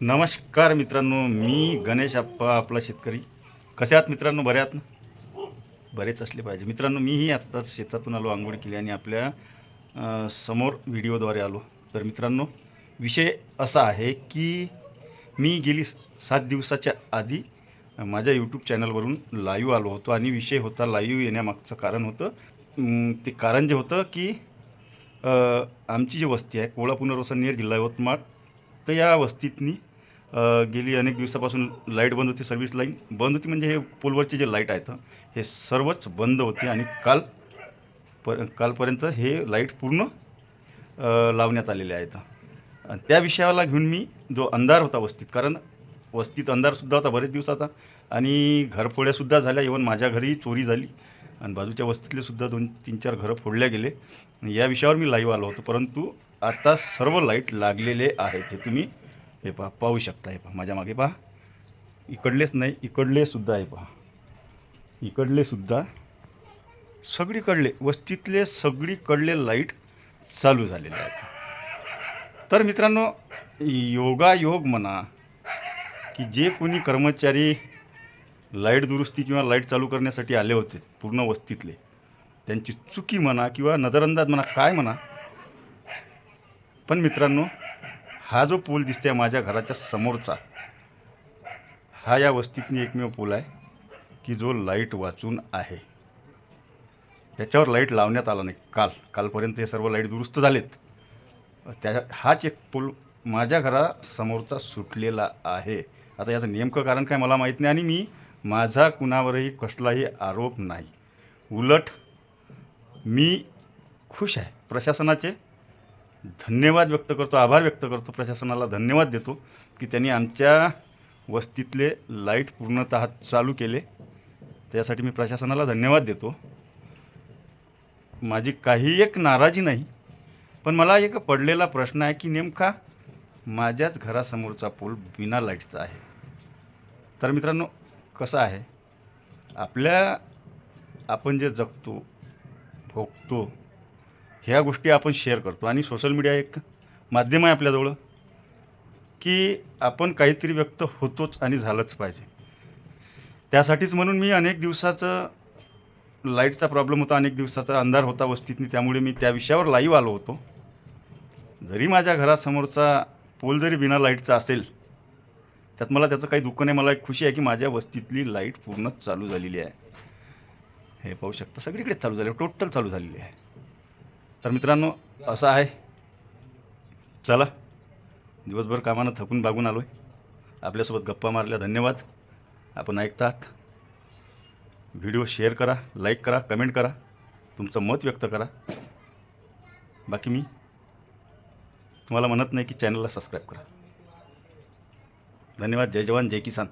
नमस्कार मित्रांनो मी गणेश आप्पा आपला शेतकरी. कसे आहात मित्रांनो? बरे आहात ना? बरेच असले पाहिजे. मित्रांनो मीही आत्ता शेतातून आलो आंघोळ केली आणि आपल्यासमोर व्हिडिओद्वारे आलो. तर मित्रांनो विषय असा आहे की मी गेली सात दिवसाच्या आधी माझ्या यूट्यूब चॅनलवरून लाईव्ह आलो होतो आणि विषय होता लाईव्ह येण्यामागचं कारण होतं. ते कारण जे होतं की आमची जी वस्ती आहे कोळा पुनर्वसन नियर जिल्हा यवतमाळ तर या वस्तीतनी गेली अनेक दिवसापासून लाइट बंद होती सर्व्हिस लाईन बंद होती म्हणजे हे पोलवरचे जे लाइट आहेत हे सर्वच बंद होते आणि काल पर कालपर्यंत हे लाइट पूर्ण लावण्यात आलेले आहेत. आणि त्या विषयाला घेऊन मी जो अंधार होता वस्तीत कारण वस्तीत अंधारसुद्धा होता बरेच दिवसाचा आणि घरफोड्यासुद्धा झाल्या इवन माझ्या घरी चोरी झाली आणि बाजूच्या वस्तीतले सुद्धा दोन तीन चार घरं फोडल्या गेले. या विषयावर मी लाईव्ह आलो होतो परंतु आता सर्व लाइट लागलेले आहेत हे तुम्ही हे पहा पाहू शकता हे पहा माझ्या मागे पहा. इकडलेच नाही इकडले सुद्धा आहे पहा. इकडले सुद्धा सगळीकडले वस्तीतले सगळीकडले लाइट चालू झालेले आहेत. तर मित्रांनो योगायोग म्हणा की जे कोणी कर्मचारी लाइट दुरुस्ती किंवा लाइट चालू करण्यासाठी आले होते पूर्ण वस्तीतले त्यांची चुकी म्हणा किंवा नजरअंदाज म्हणा काय म्हणा पण मित्रांनो हा जो पूल दिसते माझ्या घराच्या समोरचा हा या वस्तीतनी एकमेव पूल आहे की जो लाइट वाचून आहे. त्याच्यावर लाइट लावण्यात आला नाही. काल कालपर्यंत हे सर्व लाइट दुरुस्त झालेत. त्या हाच एक पूल माझ्या घरासमोरचा सुटलेला आहे. आता याचं नेमकं कारण काय मला माहीत नाही आणि मी माझा कुणावरही कसलाही आरोप नाही. उलट मी खुश आहे. प्रशासनाचे धन्यवाद व्यक्त करतो आभार व्यक्त करतो प्रशासनाला धन्यवाद देतो की त्यांनी आमच्या वस्तीतले लाइट पूर्णतः चालू केले. त्यासाठी मी प्रशासनाला धन्यवाद देतो. माझी काही एक नाराजी नाही पण मला एक पडलेला प्रश्न आहे की नेमका माझ्याच घरासमोरचा पूल बिना लाईटचा आहे. तर मित्रांनो कसं आहे? आपल्या आपण जे जगतो भोगतो ह्या गोष्टी आपण शेअर करतो. आणि सोशल मीडिया एक माध्यम आहे आपल्याजवळ की आपण काहीतरी व्यक्त होतोच आणि झालंच पाहिजे. त्यासाठीच म्हणून मी अनेक दिवसाचं लाईटचा प्रॉब्लेम होता अनेक दिवसाचा अंधार होता वस्तीतनी त्यामुळे मी त्या विषयावर लाईव्ह आलो होतो. जरी माझ्या घरासमोरचा पोल जरी बिना लाईटचा असेल त्यात मला त्याचं काही दुःख नाही मला एक खुशी आहे की माझ्या वस्तीतली लाइट पूर्ण चालू झालेली आहे. हे पाहू शकता सगळीकडेच चालू झाली टोटल चालू झालेली आहे. तर मित्रांनो असं आहे. चला दिवसभर कामानं थकून बागून आलो आहे आपल्यासोबत गप्पा मारल्या धन्यवाद. आपण ऐकतात. व्हिडिओ शेअर करा लाईक करा कमेंट करा. तुमचं मत व्यक्त करा. बाकी मी तुम्हाला म्हणत नाही की चॅनलला सबस्क्राईब करा. धन्यवाद. जय जवान जय किसान.